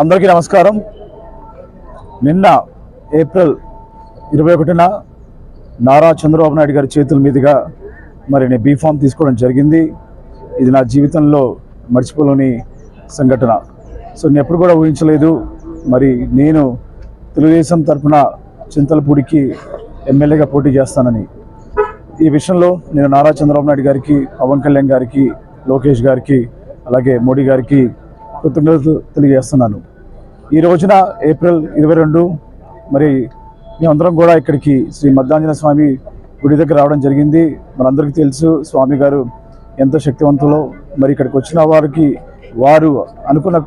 అందరికీ నమస్కారం. నిన్న ఏప్రిల్ ఇరవై ఒకటిన నారా చంద్రబాబు నాయుడు గారి చేతుల మీదుగా మరి నేను బీఫామ్ తీసుకోవడం జరిగింది. ఇది నా జీవితంలో మర్చిపోలేని సంఘటన. సో నేను ఎప్పుడు కూడా ఊహించలేదు. మరి నేను తెలుగుదేశం తరఫున చింతలపూడికి ఎమ్మెల్యేగా పోటీ చేస్తానని. ఈ విషయంలో నేను నారా చంద్రబాబు నాయుడు గారికి పవన్ కళ్యాణ్ గారికి లోకేష్ గారికి అలాగే మోడీ గారికి కృతజ్ఞతలు తెలియజేస్తున్నాను. ఈ రోజున ఏప్రిల్ ఇరవై రెండు మరి మేమందరం కూడా ఇక్కడికి శ్రీ మద్దాంజన స్వామి గుడి దగ్గర రావడం జరిగింది. మనందరికీ తెలుసు స్వామి గారు ఎంతో శక్తివంతులో మరి ఇక్కడికి వచ్చిన వారికి వారు అనుకున్న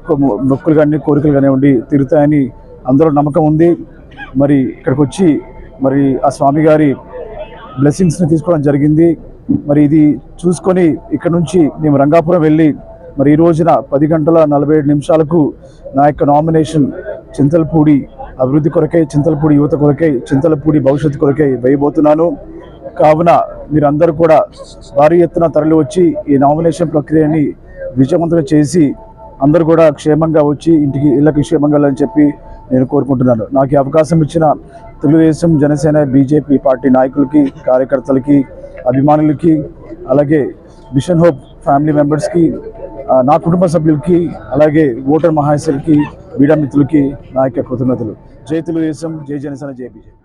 మొక్కులు కానీ కోరికలు కానివ్వండి తీరుతాయని అందరూ నమ్మకం ఉంది. మరి ఇక్కడికి వచ్చి మరి ఆ స్వామి గారి బ్లెస్సింగ్స్ని తీసుకోవడం జరిగింది. మరి ఇది చూసుకొని ఇక్కడ నుంచి మేము రంగాపురం వెళ్ళి మరి ఈ రోజున పది గంటల నలభై ఏడు నిమిషాలకు నా యొక్క నామినేషన్ చింతలపూడి అభివృద్ధి కొరకై చింతలపూడి యువత కొరకై చింతలపూడి భవిష్యత్తు కొరకై వేయబోతున్నాను. కావున మీరందరూ కూడా భారీ ఎత్తున తరలి వచ్చి ఈ నామినేషన్ ప్రక్రియని విజయవంతంగా చేసి అందరూ కూడా క్షేమంగా వచ్చి ఇంటికి ఇళ్ళకి క్షేమంగా వెళ్ళాలని చెప్పి నేను కోరుకుంటున్నాను. నాకు ఈ అవకాశం ఇచ్చిన తెలుగుదేశం జనసేన బీజేపీ పార్టీ నాయకులకి కార్యకర్తలకి అభిమానులకి అలాగే మిషన్ హోప్ ఫ్యామిలీ మెంబర్స్కి నా కుటుంబ సభ్యులకి అలాగే ఓటర్ మహాశయులకి మీడియా మిత్రులకి నా యొక్క కృతజ్ఞతలు. జై తెలుగుదేశం జై జనసేన జై బీజేపీ.